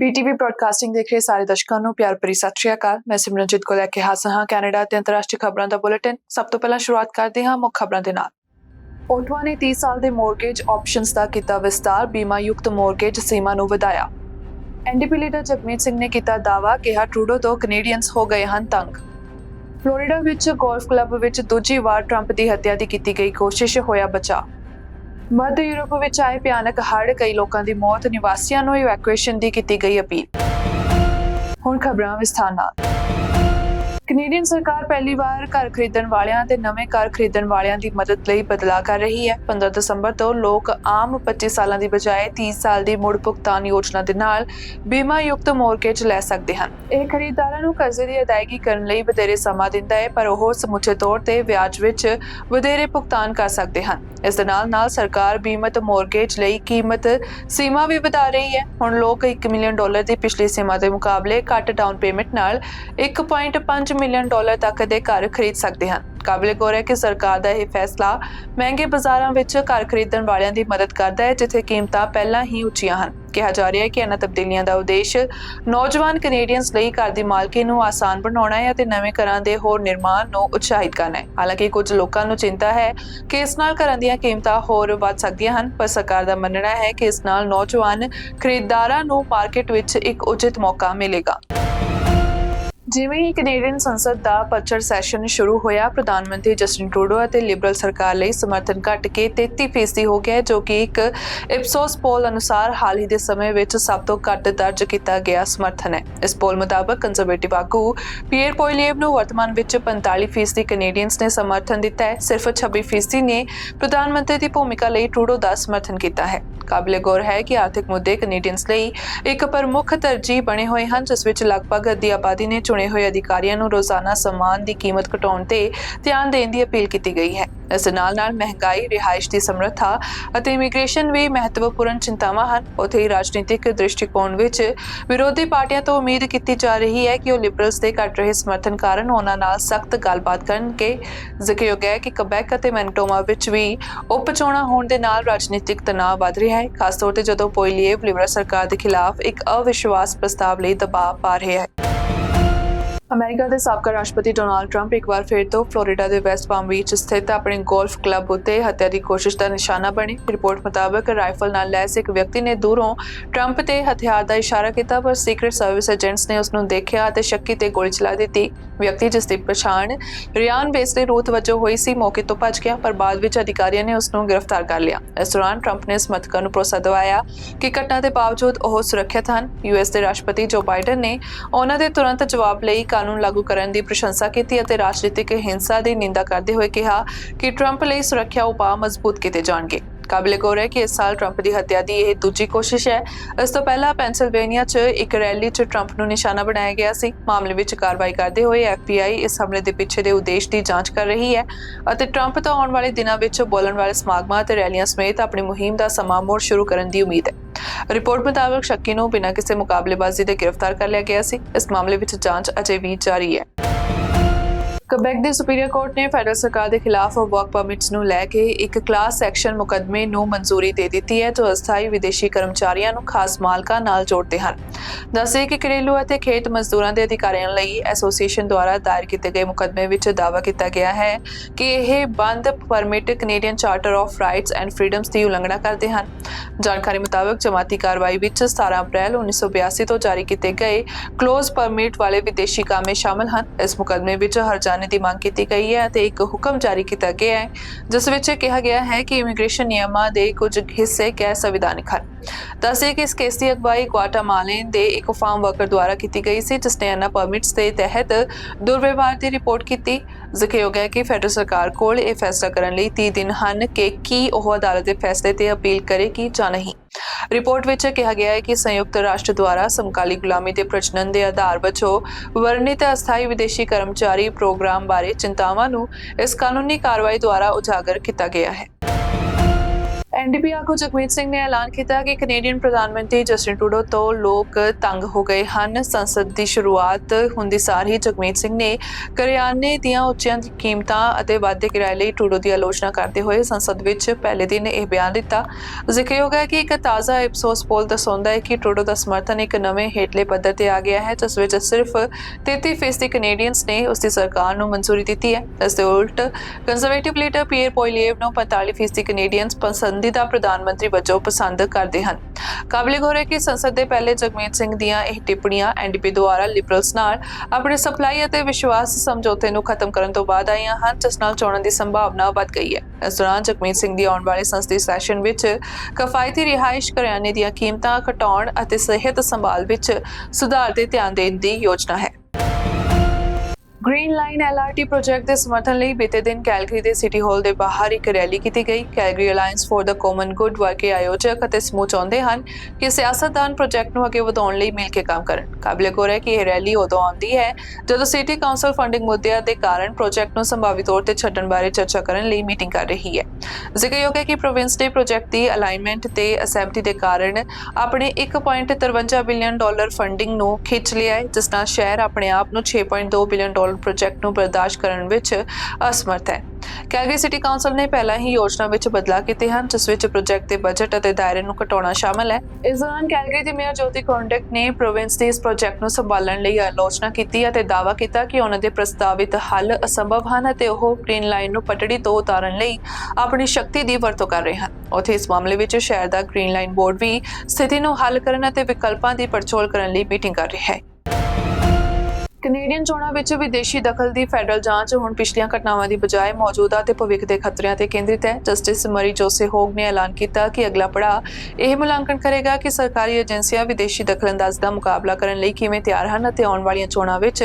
ਬੀਟੀਵੀ broadcasting ਦੇਖ ਰਹੇ ਸਾਰੇ ਦਰਸ਼ਕਾਂ ਨੂੰ ਪਿਆਰ ਭਰੀ ਸਤਿ ਸ਼੍ਰੀ ਅਕਾਲ। ਮੈਂ ਸਿਮਰਨਜੀਤ ਕੋ ਲੈ ਕੇ ਹਾਜ਼ਰ ਹਾਂ ਕੈਨੇਡਾ ਤੇ ਅੰਤਰਰਾਸ਼ਟਰੀ ਖਬਰਾਂ ਦਾ ਬੁਲੇਟਿਨ। ਸਭ ਤੋਂ ਪਹਿਲਾਂ ਸ਼ੁਰੂਆਤ ਕਰਦੇ ਹਾਂ ਮੁੱਖ ਖਬਰਾਂ ਦੇ ਨਾਲ। ਓਟਵਾ ਨੇ 30 ਸਾਲ ਦੇ ਮੋਰਗੇਜ ਆਪਸ਼ਨਸ ਦਾ ਕੀਤਾ ਵਿਸਤਾਰ ਬੀਮਾ ਯੁਕਤ ਮੋਰਗੇਜ ਸੀਮਾ ਨੂੰ ਵਧਾਇਆ। ਐਨਡੀਪੀ ਲੀਡਰ ਜਗਮੀਤ ਸਿੰਘ ਨੇ ਕੀਤਾ ਦਾਅਵਾ, ਕਿਹਾ ਟਰੂਡੋ ਤੋਂ ਕੈਨੇਡੀਅਨਸ ਹੋ ਗਏ ਹਨ ਤੰਗ। ਫਲੋਰੀਡਾ ਵਿੱਚ ਗੋਲਫ ਕਲੱਬ ਵਿੱਚ ਦੂਜੀ ਵਾਰ ਟਰੰਪ ਦੀ ਹੱਤਿਆ ਦੀ ਕੀਤੀ ਗਈ ਕੋਸ਼ਿਸ਼, ਹੋਇਆ ਬਚਾਅ। ਮੱਧ ਯੂਰਪ ਵਿੱਚ ਆਏ ਭਿਆਨਕ ਹੜ੍ਹ ਕਈ ਲੋਕਾਂ ਦੀ ਮੌਤ, ਨਿਵਾਸੀਆਂ ਨੂੰ ਇਵੈਕੂਏਸ਼ਨ ਦੀ ਕੀਤੀ ਗਈ ਅਪੀਲ। ਹੁਣ ਖਬਰਾਂ ਵਿਸਥਾਰ ਨਾਲ। ਕੈਨੇਡੀਅਨ ਸਰਕਾਰ ਪਹਿਲੀ ਵਾਰ ਘਰ ਖਰੀਦਣ ਵਾਲਿਆਂ ਤੇ ਨਵੇਂ ਘਰ ਖਰੀਦਣ ਵਾਲਿਆਂ ਦੀ ਮਦਦ ਲਈ ਬਦਲਾਅ ਕਰ ਰਹੀ ਹੈ। 15 ਦਸੰਬਰ ਤੋਂ ਲੋਕ ਆਮ 25 ਸਾਲਾਂ ਦੀ ਬਜਾਏ 30 ਸਾਲ ਦੀ ਮੁੜ ਭੁਗਤਾਨ ਯੋਜਨਾ ਦੇ ਨਾਲ ਬੀਮਾ ਯੁਕਤ ਮੋਰਗੇਜ ਲੈ ਸਕਦੇ ਹਨ। ਇਹ ਖਰੀਦਦਾਰਾਂ ਨੂੰ ਕਰਜ਼ੇ ਦੀ ਅਦਾਇਗੀ ਕਰਨ ਲਈ ਵਧੇਰੇ ਸਮਾਂ ਦਿੰਦਾ ਹੈ, ਪਰ ਉਹ ਸਮੁੱਚੇ ਤੌਰ ਤੇ ਵਿਆਜ ਵਿੱਚ ਵਧੇਰੇ ਭੁਗਤਾਨ ਕਰ ਸਕਦੇ ਹਨ। ਇਸ ਦੇ ਨਾਲ ਨਾਲ ਸਰਕਾਰ ਬੀਮਤ ਮੋਰਗੇਜ ਲਈ ਕੀਮਤ ਸੀਮਾ ਵੀ ਵਧਾ ਰਹੀ ਹੈ। ਹੁਣ ਲੋਕ 1 ਮਿਲੀਅਨ ਡਾਲਰ ਦੀ ਪਿਛਲੀ ਸੀਮਾ ਦੇ ਮੁਕਾਬਲੇ ਘੱਟ ਡਾਊਨ ਪੇਮੈਂਟ ਨਾਲ 1.5 ਮਿਲੀਅਨ ਡਾਲਰ ਤੱਕ ਦੇ ਘਰ ਖਰੀਦ ਸਕਦੇ ਹਨ। ਕਾਬਲੇ ਗੌਰ ਹੈ ਕਿ ਸਰਕਾਰ ਦਾ ਇਹ ਫੈਸਲਾ ਮਹਿੰਗੇ ਬਾਜ਼ਾਰਾਂ ਵਿੱਚ ਘਰ ਖਰੀਦਣ ਵਾਲਿਆਂ ਦੀ ਮਦਦ ਕਰਦਾ ਹੈ, ਜਿੱਥੇ ਕੀਮਤਾਂ ਪਹਿਲਾਂ ਹੀ ਉੱਚੀਆਂ ਹਨ। ਕਿਹਾ ਜਾ ਰਿਹਾ ਹੈ ਕਿ ਇਹਨਾਂ ਤਬਦੀਲੀਆਂ ਦਾ ਉਦੇਸ਼ ਨੌਜਵਾਨ ਕੈਨੇਡੀਅਨਸ ਲਈ ਘਰ ਦੀ ਮਾਲਕੀ ਨੂੰ ਆਸਾਨ ਬਣਾਉਣਾ ਹੈ ਅਤੇ ਨਵੇਂ ਘਰਾਂ ਦੇ ਹੋਰ ਨਿਰਮਾਣ ਨੂੰ ਉਤਸ਼ਾਹਿਤ ਕਰਨਾ ਹੈ। ਹਾਲਾਂਕਿ ਕੁਝ ਲੋਕਾਂ ਨੂੰ ਚਿੰਤਾ ਹੈ ਕਿ ਇਸ ਨਾਲ ਘਰਾਂ ਦੀਆਂ ਕੀਮਤਾਂ ਹੋਰ ਵੱਧ ਸਕਦੀਆਂ ਹਨ, ਪਰ ਸਰਕਾਰ ਦਾ ਮੰਨਣਾ ਹੈ ਕਿ ਇਸ ਨਾਲ ਨੌਜਵਾਨ ਖਰੀਦਦਾਰਾਂ ਨੂੰ ਮਾਰਕੀਟ ਵਿੱਚ ਇੱਕ ਉਚਿਤ ਮੌਕਾ ਮਿਲੇਗਾ। ਜਿਵੇਂ ਹੀ ਕੈਨੇਡੀਅਨ ਸੰਸਦ ਦਾ ਪੱਚਰ ਸੈਸ਼ਨ ਸ਼ੁਰੂ ਹੋਇਆ, ਪ੍ਰਧਾਨ ਮੰਤਰੀ ਜਸਟਿਨ ਟਰੂਡੋ ਅਤੇ ਲਿਬਰਲ ਸਰਕਾਰ ਲਈ ਸਮਰਥਨ ਘਟ ਕੇ 33% ਹੋ ਗਿਆ, ਜੋ ਕਿ ਇੱਕ ਇਪਸੋਸ ਪੋਲ ਅਨੁਸਾਰ ਹਾਲ ਹੀ ਦੇ ਸਮੇਂ ਵਿੱਚ ਸਭ ਤੋਂ ਘੱਟ ਦਰਜ ਕੀਤਾ ਗਿਆ ਸਮਰਥਨ ਹੈ। ਇਸ ਪੋਲ ਮੁਤਾਬਕ ਕੰਜ਼ਰਵੇਟਿਵ ਆਗੂ ਪੀਅਰ ਪੋਇਲੀਏਵ ਨੂੰ ਵਰਤਮਾਨ ਵਿੱਚ 45% ਕੈਨੇਡੀਅਨਸ ਨੇ ਸਮਰਥਨ ਦਿੱਤਾ ਹੈ। ਸਿਰਫ 26% ਨੇ ਪ੍ਰਧਾਨ ਮੰਤਰੀ ਦੀ ਭੂਮਿਕਾ ਲਈ ਟਰੂਡੋ ਦਾ ਸਮਰਥਨ ਕੀਤਾ ਹੈ। ਕਾਬਲੇ ਗੌਰ ਹੈ ਕਿ ਆਰਥਿਕ ਮੁੱਦੇ ਕੈਨੇਡੀਅਨਸ ਲਈ ਇੱਕ ਪ੍ਰਮੁੱਖ ਤਰਜੀਹ ਬਣੇ ਹੋਏ ਹਨ, ਜਿਸ ਵਿੱਚ ਲਗਭਗ ਅੱਧੀ ਆਬਾਦੀ ਨੇ ਚੁਣੇ ਹੋਏ ਅਧਿਕਾਰੀਆਂ ਨੂੰ ਰੋਜ਼ਾਨਾ ਸਮਾਨ ਦੀ ਕੀਮਤ ਘਟਾਉਣ ਤੇ ਧਿਆਨ ਦੇਣ ਦੀ ਅਪੀਲ ਕੀਤੀ ਗਈ ਹੈ। ਇਸ ਦੇ ਨਾਲ ਨਾਲ ਮਹਿੰਗਾਈ, ਰਿਹਾਇਸ਼ ਦੀ ਸਮਰੱਥਾ ਅਤੇ ਇਮੀਗ੍ਰੇਸ਼ਨ ਵੀ ਮਹੱਤਵਪੂਰਨ ਚਿੰਤਾਵਾਂ ਹਨ। ਉੱਥੇ ਹੀ ਰਾਜਨੀਤਿਕ ਦ੍ਰਿਸ਼ਟੀਕੋਣ ਵਿੱਚ ਵਿਰੋਧੀ ਪਾਰਟੀਆਂ ਤੋਂ ਉਮੀਦ ਕੀਤੀ ਜਾ ਰਹੀ ਹੈ ਕਿ ਉਹ ਲਿਬਰਲਸ ਦੇ ਘਟ ਰਹੇ ਸਮਰਥਨ ਕਾਰਨ ਉਹਨਾਂ ਨਾਲ ਸਖਤ ਗੱਲਬਾਤ ਕਰਨਗੇ। ਜ਼ਿਕਰਯੋਗ ਹੈ ਕਿ ਕਬੈਕ ਅਤੇ ਮੈਨਟੋਮਾ ਵਿੱਚ ਵੀ ਉਪ ਚੋਣਾਂ ਹੋਣ ਦੇ ਨਾਲ ਰਾਜਨੀਤਿਕ ਤਣਾਅ ਵੱਧ ਰਿਹਾ ਹੈ। ਖਾਸ ਤੌਰ ਤੇ ਜਦੋਂ ਪੋਇਲੀਏਵ ਲਿਬਰਲ ਸਰਕਾਰ ਦੇ ਖਿਲਾਫ ਇੱਕ ਅਵਿਸ਼ਵਾਸ ਪ੍ਰਸਤਾਵ ਲਈ ਦਬਾਅ ਪਾ ਰਿਹਾ ਹੈ। ਅਮਰੀਕਾ ਦੇ ਸਾਬਕਾ ਰਾਸ਼ਟਰਪਤੀ ਡੋਨਾਲਡ ਟਰੰਪ ਇੱਕ ਵਾਰ ਫਿਰ ਤੋਂ ਫਲੋਰੀਡਾ ਦੇ ਵੈਸਟ ਪਾਮ ਬੀਚ ਸਥਿਤ ਆਪਣੇ ਗੋਲਫ ਕਲੱਬ ਉੱਤੇ ਹੱਤਿਆ ਦੀ ਕੋਸ਼ਿਸ਼ ਦਾ ਨਿਸ਼ਾਨਾ ਬਣੇ। ਰਿਪੋਰਟ ਮੁਤਾਬਕ ਰਾਈਫਲ ਨਾਲ ਲੈਸ ਇੱਕ ਵਿਅਕਤੀ ਨੇ ਦੂਰੋਂ ਟਰੰਪ ਤੇ ਹਥਿਆਰ ਦਾ ਇਸ਼ਾਰਾ ਕੀਤਾ, ਪਰ ਸੀਕ੍ਰੀਟ ਸਰਵਿਸ ਏਜੰਟਸ ਨੇ ਉਸ ਨੂੰ ਦੇਖਿਆ ਅਤੇ ਸ਼ੱਕੀ ਤੇ ਗੋਲੀ ਚਲਾ ਦਿੱਤੀ। ਵਿਅਕਤੀ ਜਿਸ ਦੀ ਪਛਾਣ ਰਿਆਨ ਬੇਸਲੇ ਰੂਥ ਵਜੋਂ ਹੋਈ ਸੀ, ਮੌਕੇ ਤੋਂ ਭੱਜ ਗਿਆ, ਪਰ ਬਾਅਦ ਵਿੱਚ ਅਧਿਕਾਰੀਆਂ ਨੇ ਉਸ ਨੂੰ ਗ੍ਰਿਫਤਾਰ ਕਰ ਲਿਆ। ਇਸ ਦੌਰਾਨ ਟਰੰਪ ਨੇ ਸਮਰਥਕਾਂ ਨੂੰ ਭਰੋਸਾ ਦਿਵਾਇਆ ਕਿ ਘਟਨਾ ਦੇ ਬਾਵਜੂਦ ਉਹ ਸੁਰੱਖਿਅਤ ਹਨ। ਯੂਐਸ ਦੇ ਰਾਸ਼ਟਰਪਤੀ ਜੋ ਬਾਈਡਨ ਨੇ ਉਹਨਾਂ ਦੇ ਤੁਰੰਤ ਜਵਾਬ ਲਈ ਕਾਨੂੰਨ ਲਾਗੂ ਕਰਨ ਦੀ ਪ੍ਰਸ਼ੰਸਾ ਕੀਤੀ ਅਤੇ ਰਾਜਨੀਤਿਕ ਹਿੰਸਾ ਦੀ ਨਿੰਦਾ ਕਰਦੇ ਹੋਏ ਕਿਹਾ ਕਿ ਟਰੰਪ ਲਈ ਸੁਰੱਖਿਆ ਉਪਾਅ ਮਜ਼ਬੂਤ ਕੀਤੇ ਜਾਣਗੇ। ਕਾਬਲੇ ਗੌਰ ਹੈ ਕਿ ਇਸ ਸਾਲ ਟਰੰਪ ਦੀ ਹੱਤਿਆ ਦੀ ਇਹ ਦੂਜੀ ਕੋਸ਼ਿਸ਼ ਹੈ। ਇਸ ਤੋਂ ਪਹਿਲਾਂ ਪੈਨਸਿਲਵੇਨੀਆ 'ਚ ਇੱਕ ਰੈਲੀ 'ਚ ਟਰੰਪ ਨੂੰ ਨਿਸ਼ਾਨਾ ਬਣਾਇਆ ਗਿਆ ਸੀ। ਮਾਮਲੇ ਵਿੱਚ ਕਾਰਵਾਈ ਕਰਦੇ ਹੋਏ FBI ਇਸ ਹਮਲੇ ਦੇ ਪਿੱਛੇ ਦੇ ਉਦੇਸ਼ ਦੀ ਜਾਂਚ ਕਰ ਰਹੀ ਹੈ ਅਤੇ ਟਰੰਪ ਤੋਂ ਆਉਣ ਵਾਲੇ ਦਿਨਾਂ ਵਿੱਚ ਬੋਲਣ ਵਾਲੇ ਸਮਾਗਮਾਂ ਅਤੇ ਰੈਲੀਆਂ ਸਮੇਤ ਆਪਣੀ ਮੁਹਿੰਮ ਦਾ ਸਮਾਂ ਮੋੜ ਸ਼ੁਰੂ ਕਰਨ ਦੀ ਉਮੀਦ ਹੈ। ਰਿਪੋਰਟ ਮੁਤਾਬਕ ਸ਼ੱਕੀ ਨੂੰ ਬਿਨਾਂ ਕਿਸੇ ਮੁਕਾਬਲੇਬਾਜ਼ੀ ਦੇ ਗ੍ਰਿਫਤਾਰ ਕਰ ਲਿਆ ਗਿਆ ਸੀ। ਇਸ ਮਾਮਲੇ ਵਿੱਚ ਜਾਂਚ ਅਜੇ ਵੀ ਜਾਰੀ ਹੈ। ਕਬੈਕ ਦੇ ਸੁਪੀਰੀਅਰ ਕੋਰਟ ਨੇ ਫੈਡਰਲ ਸਰਕਾਰ ਦੇ ਖਿਲਾਫ ਵਰਕ ਪਰਮਿਟਸ ਨੂੰ ਲੈ ਕੇ ਇੱਕ ਕਲਾਸ ਐਕਸ਼ਨ ਮੁਕਦਮੇ ਨੂੰ ਮਨਜ਼ੂਰੀ ਦੇ ਦਿੱਤੀ ਹੈ, ਜੋ ਅਸਥਾਈ ਵਿਦੇਸ਼ੀ ਕਰਮਚਾਰੀਆਂ ਨੂੰ ਖਾਸ ਮਾਲਕਾਂ ਨਾਲ ਜੋੜਦੇ ਹਨ। ਦੱਸੇ ਕਿ ਘਰੇਲੂ ਅਤੇ ਖੇਤ ਮਜ਼ਦੂਰਾਂ ਦੇ ਅਧਿਕਾਰਾਂ ਲਈ ਐਸੋਸੀਏਸ਼ਨ ਦੁਆਰਾ ਦਾਇਰ ਕੀਤੇ ਗਏ ਮੁਕਦਮੇ ਵਿੱਚ ਦਾਅਵਾ ਕੀਤਾ ਗਿਆ ਹੈ ਕਿ ਇਹ ਬੰਦ permit Canadian charter of rights and freedoms ਦੀ ਉਲੰਘਣਾ ਕਰਦੇ ਹਨ। ਜਾਣਕਾਰੀ ਮੁਤਾਬਕ ਜਮਾਤੀ ਕਾਰਵਾਈ ਵਿੱਚ 17 ਅਪ੍ਰੈਲ 1982 ਤੋਂ ਜਾਰੀ ਕੀਤੇ ਗਏ ਕਲੋਜ਼ ਪਰਮਿਟ ਵਾਲੇ ਵਿਦੇਸ਼ੀ ਕਾਮੇ ਸ਼ਾਮਲ ਹਨ। ਇਸ ਮੁਕਦਮੇ ਵਿੱਚ ਹਰਜਾਨ ਦੀ ਮੰਗ ਕੀਤੀ ਗਈ ਹੈ ਅਤੇ ਇੱਕ ਹੁਕਮ ਜਾਰੀ ਕੀਤਾ ਗਿਆ ਹੈ, ਜਿਸ ਵਿੱਚ ਕਿਹਾ ਗਿਆ ਹੈ ਕਿ ਇਮੀਗ੍ਰੇਸ਼ਨ ਨਿਯਮਾਂ ਦੇ ਕੁਝ ਹਿੱਸੇ ਗੈਰ ਸੰਵਿਧਾਨਕ ਹਨ। ਦੱਸੇ ਕਿ ਇਸ ਕੇਸ ਦੀ ਅਗਵਾਈ ਗੁਆਟਾਮਾਲੇ ਦੇ ਇੱਕ ਫਾਰਮ ਵਰਕਰ ਦੁਆਰਾ ਕੀਤੀ ਗਈ ਸੀ, ਜਿਸ ਨੇ ਇਹਨਾਂ ਪਰਮਿਟਸ ਦੇ ਤਹਿਤ ਦੁਰਵਿਵਹਾਰ ਦੀ ਰਿਪੋਰਟ ਕੀਤੀ। ਜ਼ਿਕਰਯੋਗ ਹੈ ਕਿ ਫੈਡਰਲ ਸਰਕਾਰ ਕੋਲ ਇਹ ਫੈਸਲਾ ਕਰਨ ਲਈ 30 ਦਿਨ ਹਨ ਕਿ ਕੀ ਉਹ ਅਦਾਲਤ ਦੇ ਫੈਸਲੇ ਤੇ ਅਪੀਲ ਕਰੇਗੀ ਜਾਂ ਨਹੀਂ। ਰਿਪੋਰਟ ਵਿੱਚ ਕਿਹਾ ਗਿਆ ਹੈ ਕਿ ਸੰਯੁਕਤ ਰਾਸ਼ਟਰ ਦੁਆਰਾ ਸਮਕਾਲੀ ਗੁਲਾਮੀ ਦੇ ਪ੍ਰਜਨਨ ਦੇ ਆਧਾਰ ਵਜੋਂ ਵਰਣਿਤ ਅਸਥਾਈ ਵਿਦੇਸ਼ੀ ਕਰਮਚਾਰੀ ਪ੍ਰੋਗਰਾਮ ਬਾਰੇ ਚਿੰਤਾਵਾਂ ਨੂੰ ਇਸ ਕਾਨੂੰਨੀ ਕਾਰਵਾਈ ਦੁਆਰਾ ਉਜਾਗਰ ਕੀਤਾ ਗਿਆ ਹੈ। ਐਨਡੀਪੀ ਆਗੂ ਜਗਮੀਤ ਸਿੰਘ ਨੇ ਐਲਾਨ ਕੀਤਾ ਕਿ ਕੈਨੇਡੀਅਨ ਪ੍ਰਧਾਨ ਮੰਤਰੀ ਜਸਟਿਨ ਟਰੂਡੋ ਤੋਂ ਲੋਕ ਤੰਗ ਹੋ ਗਏ ਹਨ। ਸੰਸਦ ਦੀ ਸ਼ੁਰੂਆਤ ਹੁੰਦੀ ਸਾਰ ਹੀ ਜਗਮੀਤ ਸਿੰਘ ਨੇ ਕਰਿਆਨੇ ਦੀਆਂ ਉੱਚੀਆਂ ਕੀਮਤਾਂ ਅਤੇ ਵਾਧੇ ਕਿਰਾਏ ਲਈ ਟਰੂਡੋ ਦੀ ਆਲੋਚਨਾ ਕਰਦੇ ਹੋਏ ਸੰਸਦ ਵਿੱਚ ਪਹਿਲੇ ਦਿਨ ਇਹ ਬਿਆਨ ਦਿੱਤਾ। ਜ਼ਿਕਰਯੋਗ ਹੈ ਕਿ ਇੱਕ ਤਾਜ਼ਾ ਐਪਸੋਸ ਪੋਲ ਦਰਸਾਉਂਦਾ ਹੈ ਕਿ ਟਰੂਡੋ ਦਾ ਸਮਰਥਨ ਇੱਕ ਨਵੇਂ ਹੇਠਲੇ ਪੱਧਰ ਤੇ ਆ ਗਿਆ ਹੈ, ਜਿਸ ਵਿੱਚ ਸਿਰਫ 33% ਕੈਨੇਡੀਅਨਸ ਨੇ ਉਸ ਦੀ ਸਰਕਾਰ ਨੂੰ ਮਨਜ਼ੂਰੀ ਦਿੱਤੀ ਹੈ। ਇਸ ਦੇ ਉਲਟ ਕੰਜ਼ਰਵੇਟਿਵ ਲੀਡਰ ਪੀਅਰ ਪੋਇਲੀਏਵ ਨੂੰ 45% ਕੈਨੇਡੀਅਨਸ ਪਸੰਦੀਦਾ ਪ੍ਰਧਾਨ ਮੰਤਰੀ ਵਜੋਂ ਪਸੰਦ ਕਰਦੇ ਹਨ। ਕਾਬਲੇ ਗੌਰ ਹੈ ਕਿ ਸੰਸਦ ਦੇ ਪਹਿਲੇ ਜਗਮੀਤ ਸਿੰਘ ਦੀਆਂ ਇਹ ਟਿੱਪਣੀਆਂ ਐਨਡੀਪੀ ਦੁਆਰਾ ਲਿਬਰਲਸ ਨਾਲ ਆਪਣੇ ਸਪਲਾਈ ਅਤੇ ਵਿਸ਼ਵਾਸ ਸਮਝੌਤੇ ਨੂੰ ਖਤਮ ਕਰਨ ਤੋਂ ਬਾਅਦ ਆਈਆਂ ਹਨ, ਜਿਸ ਨਾਲ ਚੋਣਾਂ ਦੀ ਸੰਭਾਵਨਾ ਵੱਧ ਗਈ ਹੈ। ਇਸ ਦੌਰਾਨ ਜਗਮੀਤ ਸਿੰਘ ਦੀ ਆਉਣ ਵਾਲੇ ਸੰਸਦੀ ਸੈਸ਼ਨ ਵਿੱਚ ਕਫਾਇਤੀ ਰਿਹਾਇਸ਼ ਕਰਿਆਨੇ ਦੀਆਂ ਕੀਮਤਾਂ ਘਟਾਉਣ ਅਤੇ ਸਿਹਤ ਸੰਭਾਲ ਵਿੱਚ ਸੁਧਾਰ ਤੇ ਧਿਆਨ ਦੇਣ ਦੀ ਯੋਜਨਾ ਹੈ। ਗ੍ਰੀਨ ਲਾਈਨ ਐਲਆਰਟੀ ਪ੍ਰੋਜੈਕਟ ਦੇ ਸਮਰਥਨ ਲਈ ਬੀਤੇ ਦਿਨ ਕੈਲਗਰੀ ਦੇ ਸਿਟੀ ਹਾਲ ਦੇ ਬਾਹਰ ਇੱਕ ਰੈਲੀ ਕੀਤੀ ਗਈ। Calgary alliance for the common good ਵਰਕੇ ਆਯੋਜਕ ਅਤੇ ਸਮੂਹ ਚਾਹੁੰਦੇ ਹਨ ਕਿ ਸਿਆਸਤਦਾਨ ਪ੍ਰੋਜੈਕਟ ਨੂੰ ਅੱਗੇ ਵਧਾਉਣ ਲਈ ਮਿਲ ਕੇ ਕੰਮ ਕਰਨ। ਕਾਬਲੇ ਗੌਰ ਹੈ ਕਿ ਇਹ ਰੈਲੀ ਉਦੋਂ ਆਉਂਦੀ ਹੈ ਜਦੋਂ ਸਿਟੀ ਕਾਉਂਸਲ ਫੰਡਿੰਗ ਮੁੱਦਿਆਂ ਦੇ ਕਾਰਨ ਪ੍ਰੋਜੈਕਟ ਨੂੰ ਸੰਭਾਵੀ ਤੌਰ ਤੇ ਛੱਡਣ ਬਾਰੇ ਚਰਚਾ ਕਰਨ ਲਈ ਮੀਟਿੰਗ ਕਰ ਰਹੀ ਹੈ। ਜ਼ਿਕਰਯੋਗ ਹੈ ਕਿ ਪ੍ਰੋਵਿੰਸ ਦੇ ਪ੍ਰੋਜੈਕਟ ਦੀ ਅਲਾਈਨਮੈਂਟ ਤੇ ਅਸੈਂਬਲੀ ਦੇ ਕਾਰਨ ਆਪਣੇ 1.53 ਬਿਲੀਅਨ ਡਾਲਰ ਫੰਡਿੰਗ ਨੂੰ ਖਿੱਚ ਲਿਆ ਹੈ, ਜਿਸ ਨਾਲ ਸ਼ਹਿਰ ਆਪਣੇ ਆਪ ਨੂੰ 6.2 ਬਿਲੀਅਨ ਡਾਲਰ ਪ੍ਰੋਜੈਕਟ ਨੂੰ ਬਰਦਾਸ਼ਤ ਕਰਨ ਵਿੱਚ ਅਸਮਰਥ ਹੈ। ਕੈਲਗਰੀ ਸਿਟੀ ਕਾਉਂਸਲ ਨੇ ਪਹਿਲਾਂ ਹੀ ਯੋਜਨਾ ਵਿੱਚ ਬਦਲਾਅ ਕੀਤੇ ਹਨ, ਜਿਸ ਵਿੱਚ ਪ੍ਰੋਜੈਕਟ ਦੇ ਬਜਟ ਅਤੇ ਦਾਇਰੇ ਨੂੰ ਘਟਾਉਣਾ ਸ਼ਾਮਲ ਹੈ। ਇਸ ਦੌਰਾਨ ਕੈਲਗਰੀ ਦੀ ਮੇਅਰ ਜੋਤੀ ਕੌਂਡਕ ਨੇ ਪ੍ਰੋਵਿੰਸ ਦੇ ਇਸ ਪ੍ਰੋਜੈਕਟ ਨੂੰ ਸੰਭਾਲਣ ਲਈ ਆਲੋਚਨਾ ਕੀਤੀ ਅਤੇ ਦਾਅਵਾ ਕੀਤਾ ਕਿ ਉਹਨਾਂ ਦੇ ਪ੍ਰਸਤਾਵਿਤ ਹੱਲ ਅਸੰਭਵ ਹਨ ਅਤੇ ਉਹ ਗ੍ਰੀਨ ਲਾਈਨ ਨੂੰ ਪਟੜੀ ਤੋਂ ਉਤਾਰਨ ਲਈ ਆਪਣੀ ਸ਼ਕਤੀ ਦੀ ਵਰਤੋਂ ਕਰ ਰਹੇ ਹਨ। ਉੱਥੇ ਇਸ ਮਾਮਲੇ ਵਿੱਚ ਸ਼ਹਿਰ ਦਾ ਗ੍ਰੀਨ ਲਾਈਨ ਬੋਰਡ ਵੀ ਸਥਿਤੀ ਨੂੰ ਹੱਲ ਕਰਨ ਅਤੇ ਵਿਕਲਪਾਂ ਦੀ ਪੜਚੋਲ ਕਰਨ ਲਈ ਮੀਟਿੰਗ ਕਰ ਰਿਹਾ ਹੈ। ਕੈਨੇਡੀਅਨ ਚੋਣਾਂ ਵਿੱਚ ਵਿਦੇਸ਼ੀ ਦਖਲ ਦੀ ਫੈਡਰਲ ਜਾਂਚ ਹੁਣ ਪਿਛਲੀਆਂ ਘਟਨਾਵਾਂ ਦੀ ਬਜਾਏ ਮੌਜੂਦਾ ਤੇ ਭਵਿੱਖ ਦੇ ਖਤਰਿਆਂ ਤੇ ਕੇਂਦਰਿਤ ਹੈ। ਜਸਟਿਸ ਮਰੀ ਜੋਸੇ ਹੋਗ ਨੇ ਐਲਾਨ ਕੀਤਾ ਕਿ ਅਗਲਾ ਪੜਾਅ ਇਹ ਮੁਲਾਂਕਣ ਕਰੇਗਾ ਕਿ ਸਰਕਾਰੀ ਏਜੰਸੀਆਂ ਵਿਦੇਸ਼ੀ ਦਖਲਅੰਦਾਜ਼ੀ ਦਾ ਮੁਕਾਬਲਾ ਕਰਨ ਲਈ ਕਿਵੇਂ ਤਿਆਰ ਹਨ ਅਤੇ ਆਉਣ ਵਾਲੀਆਂ ਚੋਣਾਂ ਵਿੱਚ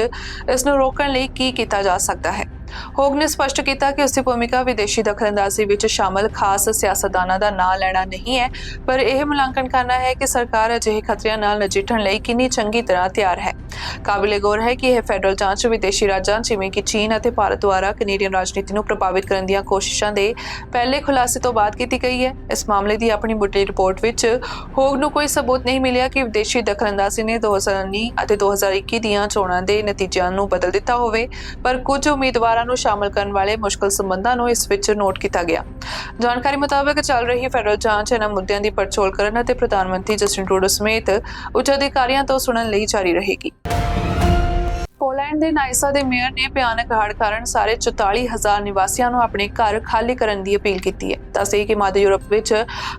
ਇਸ ਨੂੰ ਰੋਕਣ ਲਈ ਕੀ ਕੀਤਾ ਜਾ ਸਕਦਾ ਹੈ। ਹੋਗ ਨੇ ਸਪਸ਼ਟ ਕੀਤਾ ਕਿ ਉਸ ਦੀ ਭੂਮਿਕਾ ਵਿਦੇਸ਼ੀ ਦਖਲਅੰਦਾਜ਼ੀ ਵਿੱਚ ਸ਼ਾਮਲ ਖਾਸ ਸਿਆਸਤਦਾਨਾਂ ਦਾ ਨਾਂ ਲੈਣਾ ਨਹੀਂ ਹੈ, ਪਰ ਇਹ ਮੁਲਾਂਕਣ ਕਰਨਾ ਹੈ ਕਿ ਸਰਕਾਰ ਅਜਿਹੇ ਖਤਰਿਆਂ ਨਾਲ ਨਜਿੱਠਣ ਲਈ ਕਿੰਨੀ ਚੰਗੀ ਤਰ੍ਹਾਂ ਤਿਆਰ ਹੈ। ਕਾਬਿਲੇ ਗੌਰ ਹੈ ਕਿ ਇਹ ਫੈਡਰਲ ਜਾਂਚ ਵਿਦੇਸ਼ੀ ਰਾਜਾਂ ਜਿਵੇਂ ਕਿ ਚੀਨ ਅਤੇ ਭਾਰਤ ਦੁਆਰਾ ਕੈਨੇਡੀਅਨ ਰਾਜਨੀਤੀ ਨੂੰ ਪ੍ਰਭਾਵਿਤ ਕਰਨ ਦੀਆਂ ਕੋਸ਼ਿਸ਼ਾਂ ਦੇ ਪਹਿਲੇ ਖੁਲਾਸੇ ਤੋਂ ਬਾਅਦ ਕੀਤੀ ਗਈ ਹੈ। ਇਸ ਮਾਮਲੇ ਦੀ ਆਪਣੀ ਬੁੱਢੀ ਰਿਪੋਰਟ ਵਿੱਚ ਹੋਗ ਨੂੰ ਕੋਈ ਸਬੂਤ ਨਹੀਂ ਮਿਲਿਆ ਕਿ ਵਿਦੇਸ਼ੀ ਦਖਲਅੰਦਾਜ਼ੀ ਨੇ 2019 ਅਤੇ 2021 ਦੀਆਂ ਚੋਣਾਂ ਦੇ ਨਤੀਜਿਆਂ ਨੂੰ ਬਦਲ ਦਿੱਤਾ ਹੋਵੇ, ਪਰ ਕੁਝ ਉਮੀਦਵਾਰ ਨੂੰ ਸ਼ਾਮਲ ਕਰਨ ਵਾਲੇ ਮੁਸ਼ਕਲ ਸੰਬੰਧਾਂ ਨੂੰ ਇਸ ਵਿੱਚ ਨੋਟ ਕੀਤਾ ਗਿਆ। ਜਾਣਕਾਰੀ ਮੁਤਾਬਕ ਚੱਲ ਰਹੀ ਫੈਡਰਲ ਜਾਂਚ ਇਹਨਾਂ ਮੁੱਦਿਆਂ ਦੀ ਪੜਚੋਲ ਕਰਨ ਅਤੇ ਪ੍ਰਧਾਨ ਮੰਤਰੀ ਜਸਟਿਨ ਟਰੂਡੋ ਸਮੇਤ ਉੱਚ ਅਧਿਕਾਰੀਆਂ ਤੋਂ ਸੁਣਨ ਲਈ ਜਾਰੀ ਰਹੇਗੀ। ਪੋਲੈਂਡ ਦੇ ਨਾਈਸਾ ਦੇ ਮੇਅਰ ਨੇ ਭਿਆਨਕ ਹੜ੍ਹ ਕਾਰਨ ਸਾਰੇ 44000 ਨਿਵਾਸੀਆਂ ਨੂੰ ਆਪਣੇ ਘਰ ਖਾਲੀ ਕਰਨ ਦੀ ਅਪੀਲ ਕੀਤੀ ਹੈ। ਦੱਸੇ ਕਿ ਮੱਧ ਯੂਰਪ ਵਿੱਚ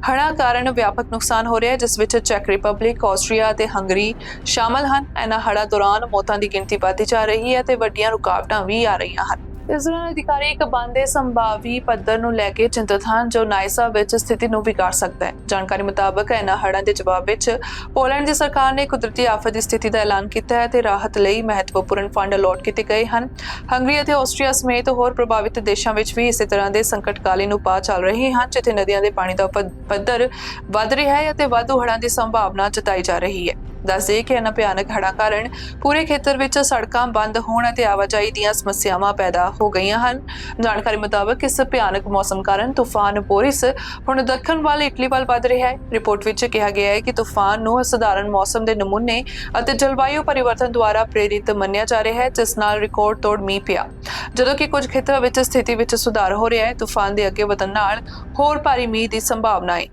ਹੜ੍ਹਾਂ ਕਾਰਨ ਵਿਆਪਕ ਨੁਕਸਾਨ ਹੋ ਰਿਹਾ ਹੈ ਜਿਸ ਵਿੱਚ ਚੈਕ ਰਿਪਬਲਿਕ, ਆਸਟਰੀਆ ਅਤੇ ਹੰਗਰੀ ਸ਼ਾਮਲ ਹਨ। ਇਹਨਾਂ ਹੜ੍ਹਾਂ ਦੌਰਾਨ ਮੌਤਾਂ ਦੀ ਗਿਣਤੀ ਵਧਦੀ ਜਾ ਰਹੀ ਹੈ ਤੇ ਵੱਡੀਆਂ ਰੁਕਾਵਟਾਂ ਵੀ ਆ ਰਹੀਆਂ ਹਨ। ਇਸ ਦੌਰਾਨ ਅਧਿਕਾਰੀ ਇੱਕ ਬੰਦੇ ਸੰਭਾਵੀ ਪੱਧਰ ਨੂੰ ਲੈ ਕੇ ਚਿੰਤਤ ਹਨ, ਜੋ ਨਾਇਸਾ ਵਿੱਚ ਸਥਿਤੀ ਨੂੰ ਵਿਗਾੜ ਸਕਦਾ ਹੈ। ਜਾਣਕਾਰੀ ਮੁਤਾਬਕ, ਇਹਨਾਂ ਹੜ੍ਹਾਂ ਦੇ ਜਵਾਬ ਵਿੱਚ ਪੋਲੈਂਡ ਦੀ ਸਰਕਾਰ ਨੇ ਕੁਦਰਤੀ ਆਫਤ ਦੀ ਸਥਿਤੀ ਦਾ ਐਲਾਨ ਕੀਤਾ ਹੈ ਤੇ ਰਾਹਤ ਲਈ ਮਹੱਤਵਪੂਰਨ ਫੰਡ ਅਲੋਟ ਕੀਤੇ ਗਏ ਹਨ। ਹੰਗਰੀ ਅਤੇ ਆਸਟਰੀਆ ਸਮੇਤ ਹੋਰ ਪ੍ਰਭਾਵਿਤ ਦੇਸ਼ਾਂ ਵਿੱਚ ਵੀ ਇਸੇ ਤਰ੍ਹਾਂ ਦੇ ਸੰਕਟਕਾਲੀਨ ਉਪਾਅ ਚੱਲ ਰਹੇ ਹਨ, ਜਿੱਥੇ ਨਦੀਆਂ ਦੇ ਪਾਣੀ ਦਾ ਪੱਧਰ ਵੱਧ ਰਿਹਾ ਹੈ ਅਤੇ ਵਾਧੂ ਹੜ੍ਹਾਂ ਦੀ ਸੰਭਾਵਨਾ ਜਤਾਈ ਜਾ ਰਹੀ ਹੈ। ਦੱਸਦੇ ਕਿ ਇਹਨਾਂ ਭਿਆਨਕ ਹੜ੍ਹਾਂ ਕਾਰਨ ਪੂਰੇ ਖੇਤਰ ਵਿੱਚ ਸੜਕਾਂ ਬੰਦ ਹੋਣ ਅਤੇ ਆਵਾਜਾਈ ਦੀਆਂ ਸਮੱਸਿਆਵਾਂ ਪੈਦਾ ਹੋ ਗਈਆਂ ਹਨ। ਜਾਣਕਾਰੀ ਮੁਤਾਬਕ ਇਸ ਭਿਆਨਕ ਮੌਸਮ ਕਾਰਨ ਤੂਫਾਨ ਬੋਰਿਸ ਹੁਣ ਦੱਖਣ ਵੱਲ ਇਟਲੀ ਵੱਲ ਵੱਧ ਰਿਹਾ ਹੈ। ਰਿਪੋਰਟ ਵਿੱਚ ਕਿਹਾ ਗਿਆ ਹੈ ਕਿ ਤੂਫਾਨ ਨੂੰ ਸਧਾਰਨ ਮੌਸਮ ਦੇ ਨਮੂਨੇ ਅਤੇ ਜਲਵਾਯੂ ਪਰਿਵਰਤਨ ਦੁਆਰਾ ਪ੍ਰੇਰਿਤ ਮੰਨਿਆ ਜਾ ਰਿਹਾ ਹੈ, ਜਿਸ ਨਾਲ ਰਿਕਾਰਡ ਤੋੜ ਮੀਂਹ ਪਿਆ। ਜਦੋਂ ਕਿ ਕੁਝ ਖੇਤਰਾਂ ਵਿੱਚ ਸਥਿਤੀ ਵਿੱਚ ਸੁਧਾਰ ਹੋ ਰਿਹਾ ਹੈ, ਤੂਫਾਨ ਦੇ ਅੱਗੇ ਵਧਣ ਨਾਲ ਹੋਰ ਭਾਰੀ ਮੀਂਹ ਦੀ ਸੰਭਾਵਨਾ ਹੈ।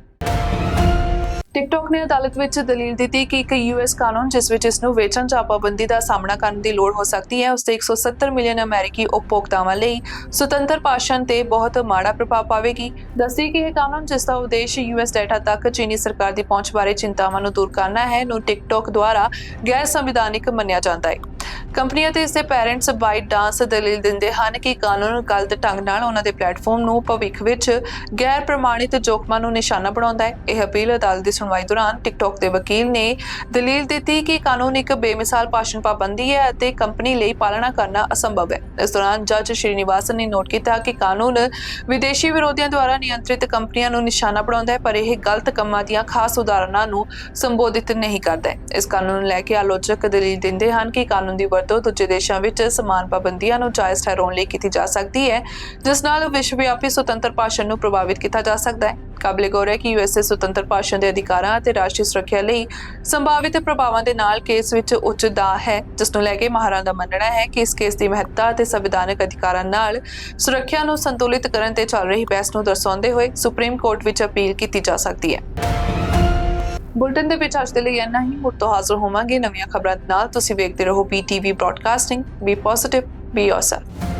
ਟਿਕਟੌਕ ਨੇ ਅਦਾਲਤ ਵਿੱਚ ਦਲੀਲ ਦਿੱਤੀ ਕਿ ਇੱਕ ਯੂਐਸ ਕਾਨੂੰਨ ਜਿਸ ਵਿੱਚ ਇਸ ਨੂੰ ਵੇਚਣ ਜਾਂ ਪਾਬੰਦੀ ਦਾ ਸਾਹਮਣਾ ਕਰਨ ਦੀ ਲੋੜ ਹੋ ਸਕਦੀ ਹੈ ਉਸ ਤੇ 170 ਮਿਲੀਅਨ ਅਮਰੀਕੀ ਉਪਭੋਗਤਾਵਾਂ ਲਈ ਸੁਤੰਤਰ ਭਾਸ਼ਣ ਤੇ ਬਹੁਤ ਮਾੜਾ ਪ੍ਰਭਾਵ ਪਾਵੇਗੀ। ਦੱਸੀ ਕਿ ਇਹ ਕਾਨੂੰਨ ਜਿਸ ਦਾ ਉਦੇਸ਼ ਯੂਐਸ ਡਾਟਾ ਤੱਕ ਚੀਨੀ ਸਰਕਾਰ ਦੀ ਪਹੁੰਚ ਬਾਰੇ ਚਿੰਤਾਵਾਂ ਨੂੰ ਦੂਰ ਕਰਨਾ ਹੈ, ਨੂੰ ਟਿਕਟੌਕ ਦੁਆਰਾ ਗੈਰ ਸੰਵਿਧਾਨਿਕ ਮੰਨਿਆ ਜਾਂਦਾ ਹੈ। ਕੰਪਨੀਆਂ ਤੇ ਇਸਦੇ ਪੈਰੈਂਟਸ ਬਾਈਟ ਡਾਂਸ ਦਲੀਲ ਦਿੰਦੇ ਹਨ ਕਿ ਕਾਨੂੰਨ ਗਲਤ ਢੰਗ ਨਾਲ ਉਹਨਾਂ ਦੇ ਪਲੇਟਫਾਰਮ ਨੂੰ ਭਵਿੱਖ ਵਿੱਚ ਗੈਰ ਪ੍ਰਮਾਣਿਤ ਜੋਖਮਾਂ ਨੂੰ ਨਿਸ਼ਾਨਾ ਬਣਾਉਂਦਾ ਹੈ। ਇਹ ਅਪੀਲ ਅਦਾਲਤ ਦੀ ਸੁਣਵਾਈ ਦੌਰਾਨ ਟਿਕਟੌਕ ਦੇ ਵਕੀਲ ਨੇ ਦਲੀਲ ਦਿੱਤੀ ਕਿ ਕਾਨੂੰਨ ਇੱਕ ਬੇਮਿਸਾਲ ਭਾਸ਼ਣ ਪਾਬੰਦੀ ਹੈ ਅਤੇ ਕੰਪਨੀ ਲਈ ਪਾਲਣਾ ਕਰਨਾ ਅਸੰਭਵ ਹੈ। ਇਸ ਦੌਰਾਨ ਜੱਜ ਸ਼੍ਰੀਨਿਵਾਸਨ ਨੇ ਨੋਟ ਕੀਤਾ ਕਿ ਕਾਨੂੰਨ ਵਿਦੇਸ਼ੀ ਵਿਰੋਧੀਆਂ ਦੁਆਰਾ ਨਿਯੰਤਰਿਤ ਕੰਪਨੀਆਂ ਨੂੰ ਨਿਸ਼ਾਨਾ ਬਣਾਉਂਦਾ ਹੈ, ਪਰ ਇਹ ਗਲਤ ਕੰਮਾਂ ਦੀਆਂ ਖਾਸ ਉਦਾਹਰਨਾਂ ਨੂੰ ਸੰਬੋਧਿਤ ਨਹੀਂ ਕਰਦਾ ਇਸ ਕਾਨੂੰਨ ਨੂੰ ਲੈ ਕੇ ਆਲੋਚਕ ਦਲੀਲ ਦਿੰਦੇ ਹਨ ਕਿ ਕਾਨੂੰਨ ਦੀ ਵਰਤੋਂ ਦੂਜੇ ਦੇਸ਼ਾਂ ਵਿੱਚ ਸਮਾਨ ਪਾਬੰਦੀਆਂ ਨੂੰ ਜਾਇਜ਼ ਠਹਿਰਾਉਣ ਲਈ ਕੀਤੀ ਜਾ ਸਕਦੀ ਹੈ, ਜਿਸ ਨਾਲ ਵਿਸ਼ਵ ਸੁਤੰਤਰ ਭਾਸ਼ਣ ਨੂੰ ਪ੍ਰਭਾਵਿਤ ਕੀਤਾ ਜਾ ਸਕਦਾ ਹੈ। ਕਾਬਲੇ ਹੈ ਕਿ ਯੂਐਸਏ ਸੁਤੰਤਰ ਭਾਸ਼ਣ ਦੇ ਅਧਿਕਾਰਾਂ ਅਤੇ ਰਾਸ਼ਟਰੀ ਸੁਰੱਖਿਆ ਲਈ ਸੰਭਾਵਿਤ ਪ੍ਰਭਾਵਾਂ ਦੇ ਨਾਲ ਕੇਸ ਵਿੱਚ ਉੱਚ ਦਾ ਹੈ, ਜਿਸ ਨੂੰ ਲੈ ਕੇ ਮਾਹਰਾਂ ਦਾ ਮੰਨਣਾ ਹੈ ਕਿ ਇਸ ਕੇਸ ਦੀ ਮਹੱਤਤਾ ਅਤੇ ਸੰਵਿਧਾਨਕ ਅਧਿਕਾਰਾਂ ਨਾਲ ਸੁਰੱਖਿਆ ਨੂੰ ਸੰਤੁਲਿਤ ਕਰਨ ਤੇ ਚੱਲ ਰਹੀ ਬਹਿਸ ਨੂੰ ਦਰਸਾਉਂਦੇ ਹੋਏ ਸੁਪਰੀਮ ਕੋਰਟ ਵਿੱਚ ਅਪੀਲ ਕੀਤੀ ਜਾ ਸਕਦੀ ਹੈ। ਬੁਲਟਨ ਦੇ ਵਿੱਚ ਅੱਜ ਦੇ ਲਈ ਇੰਨਾ ਹੀ। ਮੁੜ ਤੋਂ ਹਾਜ਼ਰ ਹੋਵਾਂਗੇ ਨਵੀਆਂ ਖਬਰਾਂ ਦੇ ਨਾਲ। ਤੁਸੀਂ ਵੇਖਦੇ ਰਹੋ BTV broadcasting be positive be yourself